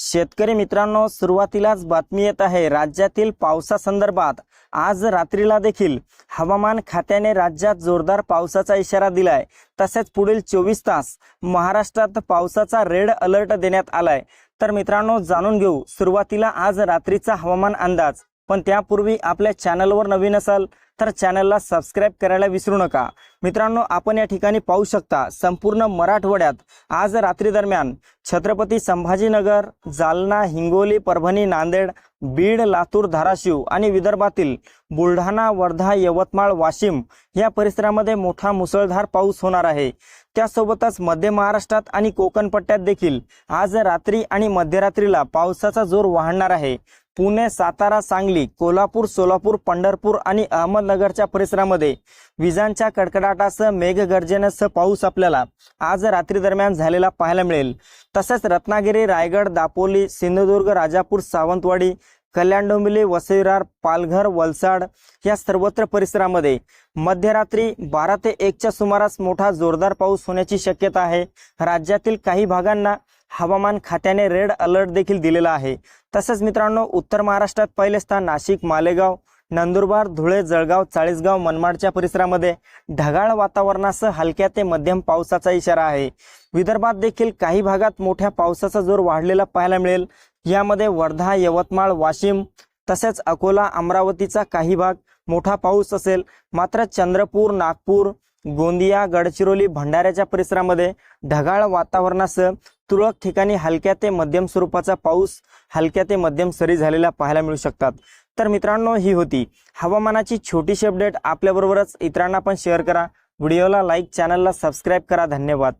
शेतकरी मित्रांनो सुरुवातीलाच बातमी येत आहे राज्यातील पावसासंदर्भात आज रात्रीला देखील हवामान खात्याने राज्यात जोरदार पावसाचा इशारा दिलाय. तसेच पुढील चोवीस तास महाराष्ट्रात पावसाचा रेड अलर्ट देण्यात आलाय. तर मित्रांनो जाणून घेऊ सुरुवातीला आज रात्रीचा हवामान अंदाज. पण त्यापूर्वी आपल्या चॅनलवर नवीन असाल तर चॅनलला सबस्क्राईब करायला विसरू नका. मित्रांनो आपण या ठिकाणी पाहू शकता संपूर्ण मराठवाड्यात आज रात्री दरम्यान छत्रपती संभाजीनगर जालना हिंगोली परभणी नांदेड बीड लातूर धाराशिव आणि विदर्भातील बुलढाणा वर्धा यवतमाळ वाशिम या परिसरामध्ये मोठा मुसळधार पाऊस होणार आहे. त्यासोबतच मध्य महाराष्ट्रात आणि कोकणपट्ट्यात देखील आज रात्री आणि मध्यरात्रीला पावसाचा जोर वाढणार आहे. पुणे सातारा सांगली कोल्हापूर सोलापूर पंढरपूर आणि अहमदनगरच्या परिसरामध्ये. विजांच्या कडकडाटासह मेघगर्जनेसह पाऊस आपल्याला आज रात्री दरम्यान झालेला पाहायला मिळेल. तसेच रत्नागिरी रायगड दापोली सिंधुदुर्ग राजापूर सावंतवाडी कल्याण डोंबिवली वसईरार पालघर वलसाड या सर्वत्र परिसरामध्ये मध्यरात्री बारा ते एकच्या सुमारास मोठा जोरदार पाऊस होण्याची शक्यता आहे. राज्यातील काही भागांना हवामान खात्याने रेड अलर्ट देखील दिलेला आहे. तसेच मित्रांनो उत्तर महाराष्ट्रात पहिले स्थान नाशिक मालेगाव नंदुरबार धुळे जळगाव चाळीसगाव मनमाडच्या परिसरामध्ये ढगाळ वातावरणासह हलक्या ते मध्यम पावसाचा इशारा आहे. विदर्भात देखील काही भागात मोठ्या पावसाचा जोर वाढलेला पाहायला मिळेल. यामध्ये वर्धा यवतमाळ वाशिम तसेच अकोला अमरावतीचा काही भाग मोठा पाऊस असेल. मात्र चंद्रपूर नागपूर गोंदिया गडचिरोली भंडाऱ्याच्या परिसरामध्ये ढगाळ वातावरणासह तुरळक ठिकाणी हलक्या ते मध्यम स्वरूपाचा पाऊस हलक्या ते मध्यम सरी झालेला पाहायला मिळू शकतात. तर मित्रांनो ही होती हवामानाची छोटीशी अपडेट आपल्याबरोबरच इतरांना पण शेअर करा. व्हिडिओला लाईक चॅनलला सबस्क्राईब करा. धन्यवाद.